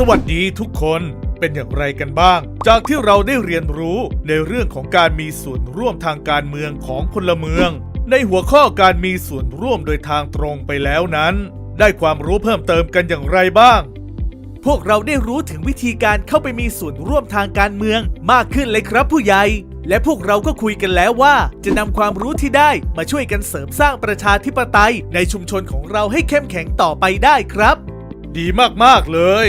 สวัสดีทุกคนเป็นอย่างไรกันบ้าง จากที่เราได้เรียนรู้ในเรื่องของการมีส่วนร่วมทางการเมืองของพลเมือง ในหัวข้อการมีส่วนร่วมโดยทางตรงไปแล้วนั้น ได้ความรู้เพิ่มเติมกันอย่างไรบ้าง พวกเราได้รู้ถึงวิธีการเข้าไปมีส่วนร่วมทางการเมืองมากขึ้นเลยครับผู้ใหญ่ และพวกเราก็คุยกันแล้วว่า จะนำความรู้ที่ได้มาช่วยกันเสริมสร้างประชาธิปไตยในชุมชนของเราให้เข้มแข็งต่อไปได้ครับ ดีมากๆเลย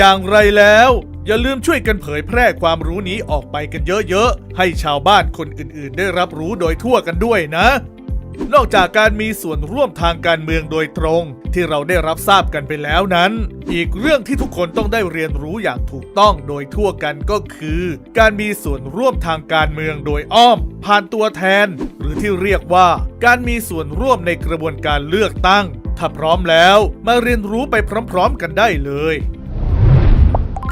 อย่างไรแล้ว อย่าลืมช่วยกันเผยแพร่ความรู้นี้ออกไปกันเยอะๆ ให้ชาวบ้านคนอื่นๆ ได้รับรู้โดยทั่วกันด้วยนะ นอกจากการมีส่วนร่วมทางการเมืองโดยตรง ที่เราได้รับทราบกันไปแล้วนั้น อีกเรื่องที่ทุกคนต้องได้เรียนรู้อย่างถูกต้องโดยทั่วกันก็คือ การมีส่วนร่วมทางการเมืองโดยอ้อม ผ่านตัวแทน หรือที่เรียกว่าการมีส่วนร่วมในกระบวนการเลือกตั้งถ้าพร้อมแล้วมาเรียนรู้ไปพร้อมๆกันได้เลย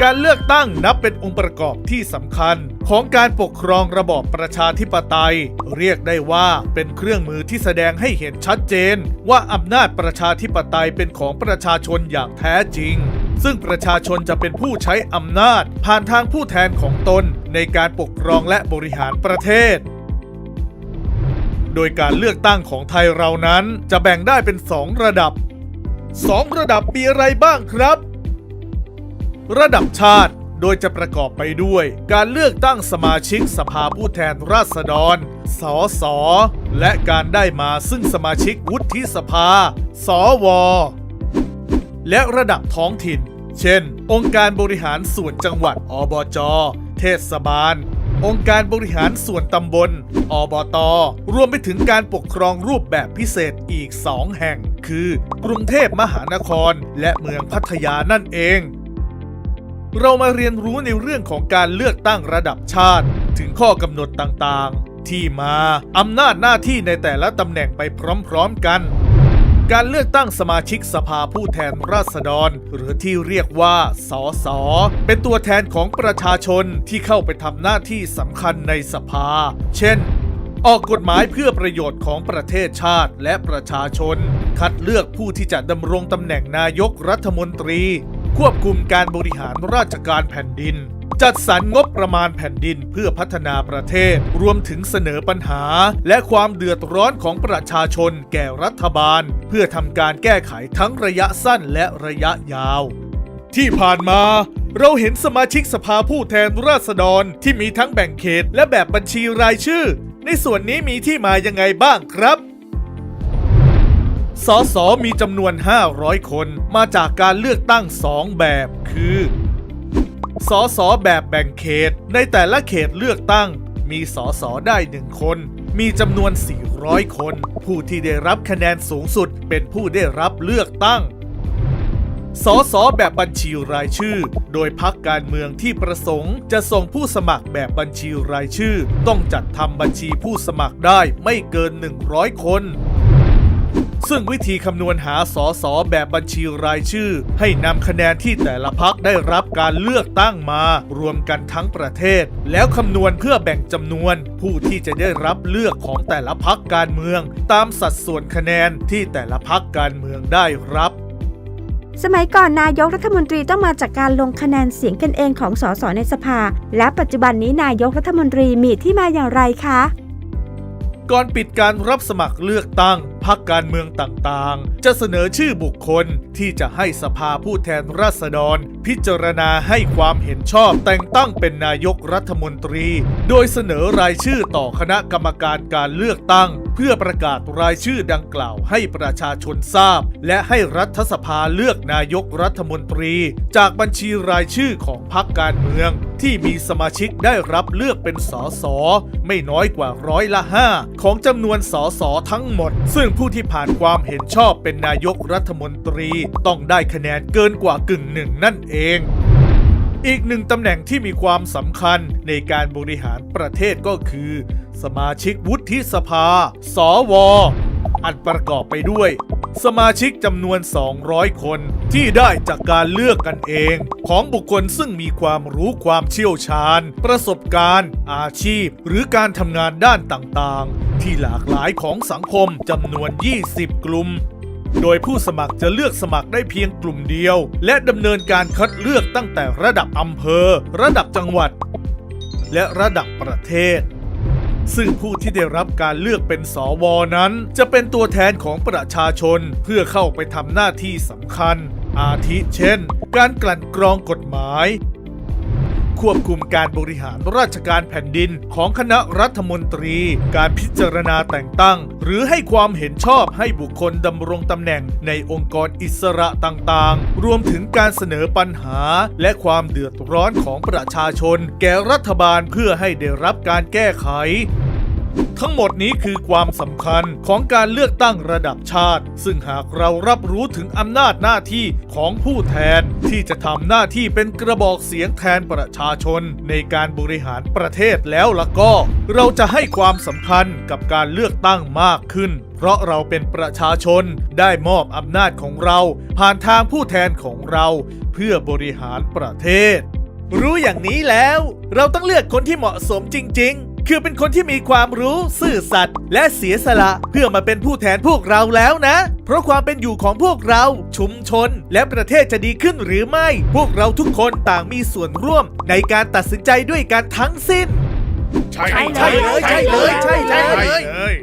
การเลือกตั้งนับเป็นองค์ประกอบที่สำคัญ ของการปกครองระบอบประชาธิปไตย เรียกได้ว่าเป็นเครื่องมือที่แสดงให้เห็นชัดเจน ว่าอำนาจประชาธิปไตยเป็นของประชาชนอย่างแท้จริง ซึ่งประชาชนจะเป็นผู้ใช้อำนาจ ผ่านทางผู้แทนของตน ในการปกครองและบริหารประเทศโดยการเลือกตั้งของไทยเรานั้นจะแบ่งได้เป็น 2 ระดับ 2 ระดับมีอะไรบ้างครับ ระดับชาติ โดยจะประกอบไปด้วย การเลือกตั้งสมาชิกสภาผู้แทนราษฎร สส และการได้มาซึ่งสมาชิกวุฒิสภา สว และระดับท้องถิ่น เช่น องค์การบริหารส่วนจังหวัด อบจ เทศบาลองค์การบริหารส่วนตำบล อบต รวมไปถึงการปกครองรูปแบบพิเศษอีก 2 แห่ง คือ กรุงเทพมหานคร และเมืองพัทยานั่นเอง เรามาเรียนรู้ในเรื่องของการเลือกตั้งระดับชาติ ถึงข้อกำหนดต่างๆ ที่มาอำนาจหน้าที่ในแต่ละตำแหน่งไปพร้อมๆกัน การเลือกตั้งสมาชิกสภาผู้แทนราษฎร หรือที่เรียกว่า สส เป็นตัวแทนของประชาชนที่เข้าไปทำหน้าที่สำคัญในสภา เช่นออกกฎหมายเพื่อประโยชน์ของประเทศชาติและประชาชน คัดเลือกผู้ที่จะดำรงตำแหน่งนายกรัฐมนตรี ควบคุมการบริหารราชการแผ่นดิน จัดสรรงบประมาณแผ่นดินเพื่อพัฒนาประเทศ รวมถึงเสนอปัญหา และความเดือดร้อนของประชาชนแก่รัฐบาล เพื่อทำการแก้ไขทั้งระยะสั้นและระยะยาว ที่ผ่านมาเราเห็นสมาชิกสภาผู้แทนราษฎรที่มีทั้งแบ่งเขตและแบบบัญชีรายชื่อ ในส่วนนี้มีที่มายังไงบ้างครับ สสมีจำนวน 500 คนมาจากการเลือกตั้ง 2 แบบ คือ สสแบบแบ่งเขต ในแต่ละเขตเลือกตั้ง มีสสได้1คน มีจำนวน 400 คน ผู้ที่ได้รับคะแนนสูงสุดเป็นผู้ได้รับเลือกตั้งสสแบบบัญชีรายชื่อ โดยพักการเมืองที่ประสงค์ จะส่งผู้สมัครแบบบัญชีรายชื่อ ต้องจัดทำบัญชีผู้สมัครได้ไม่เกิน 100 คน ซึ่งวิธีคำนวณหาสอสอแบบบัญชีรายชื่อ ให้นำคะแนนที่แต่ละพักได้รับการเลือกตั้งมา รวมกันทั้งประเทศ แล้วคำนวณเพื่อแบ่งจำนวน ผู้ที่จะได้รับเลือกของแต่ละพักการเมือง ตามสัดส่วนคะแนนที่แต่ละพักการเมืองได้รับสมัยก่อนนายกรัฐมนตรีต้องมาจากการลงคะแนนเสียงกันเองของสสในสภา และปัจจุบันนี้นายกรัฐมนตรีมีที่มาอย่างไรคะ ก่อนปิดการรับสมัครเลือกตั้งพรรคการเมืองต่างๆ จะเสนอชื่อบุคคลที่จะให้สภาผู้แทนราษฎร พิจารณาให้ความเห็นชอบแต่งตั้งเป็นนายกรัฐมนตรี โดยเสนอรายชื่อต่อคณะกรรมการการเลือกตั้ง เพื่อประกาศรายชื่อดังกล่าวให้ประชาชนทราบ และให้รัฐสภาเลือกนายกรัฐมนตรี จากบัญชีรายชื่อของพรรคการเมืองที่มีสมาชิกได้รับเลือกเป็นสสไม่น้อยกว่าร้อยละ 5 ของจำนวนสสทั้งหมด ซึ่งผู้ที่ผ่านความเห็นชอบเป็นนายกรัฐมนตรี ต้องได้คะแนนเกินกว่ากึ่งหนึ่งนั่นเองอีกหนึ่งตำแหน่งที่มีความสำคัญในการบริหารประเทศก็คือ สมาชิกวุฒิสภา สว อันประกอบไปด้วย สมาชิกจำนวน 200 คนที่ได้จากการเลือกกันเอง ของบุคคลซึ่งมีความรู้ความเชี่ยวชาญ ประสบการณ์ อาชีพ หรือการทำงานด้านต่างๆ ที่หลากหลายของสังคมจำนวน 20 กลุ่มโดยผู้สมัครจะเลือกสมัครได้เพียงกลุ่มเดียว และดำเนินการคัดเลือกตั้งแต่ระดับอำเภอ ระดับจังหวัด และระดับประเทศ ซึ่งผู้ที่ได้รับการเลือกเป็นสวนั้น จะเป็นตัวแทนของประชาชนเพื่อเข้าไปทำหน้าที่สำคัญ อาทิเช่น การกลั่นกรองกฎหมาย ควบคุมการบริหารราชการแผ่นดินของคณะรัฐมนตรี การพิจารณาแต่งตั้ง หรือให้ความเห็นชอบให้บุคคลดำรงตำแหน่งในองค์กรอิสระต่างๆ รวมถึงการเสนอปัญหา และความเดือดร้อนของประชาชน แก่รัฐบาลเพื่อให้ได้รับการแก้ไข ทั้งหมดนี้คือความสำคัญของการเลือกตั้งระดับชาติ ซึ่งหากเรารับรู้ถึงอำนาจหน้าที่ของผู้แทน ที่จะทำหน้าที่เป็นกระบอกเสียงแทนประชาชน ในการบริหารประเทศแล้วละก็ เราจะให้ความสำคัญกับการเลือกตั้งมากขึ้น เพราะเราเป็นประชาชนได้มอบอำนาจของเรา ผ่านทางผู้แทนของเรา เพื่อบริหารประเทศ รู้อย่างนี้แล้ว เราต้องเลือกคนที่เหมาะสมจริง ๆ คือเป็นคนที่มีความรู้ซื่อสัตย์และเสียสละเพื่อมาเป็นผู้แทนพวกเราแล้วนะ เพราะความเป็นอยู่ของพวกเราชุมชน และประเทศจะดีขึ้นหรือไม่ พวกเราทุกคนต่างมีส่วนร่วม ในการตัดสินใจด้วยกันทั้งสิ้น ใช่ใช่เลยใช่เลยใช่เลยเลย